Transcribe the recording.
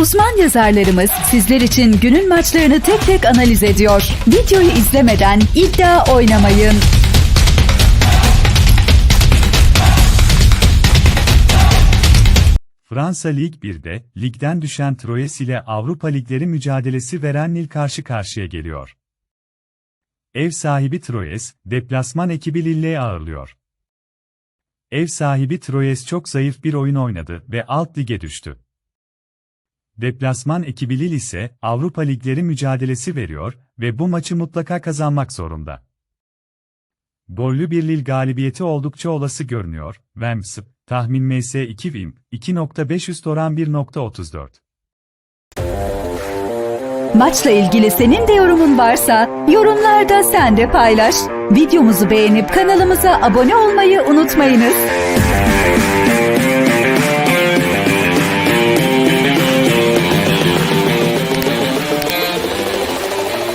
Uzman yazarlarımız sizler için günün maçlarını tek tek analiz ediyor. Videoyu izlemeden iddia oynamayın. Fransa Lig 1'de, ligden düşen Troyes ile Avrupa Ligleri mücadelesi veren Lille karşı karşıya geliyor. Ev sahibi Troyes, deplasman ekibi Lille'yi ağırlıyor. Ev sahibi Troyes çok zayıf bir oyun oynadı ve alt lige düştü. Deplasman ekibi Lille ise Avrupa Ligleri mücadelesi veriyor ve bu maçı mutlaka kazanmak zorunda. Gollü bir Lille galibiyeti oldukça olası görünüyor. Vems, tahmin MS 2 Wim, 2.5 üst oran 1.34. Maçla ilgili senin de yorumun varsa yorumlarda sen de paylaş. Videomuzu beğenip kanalımıza abone olmayı unutmayınız.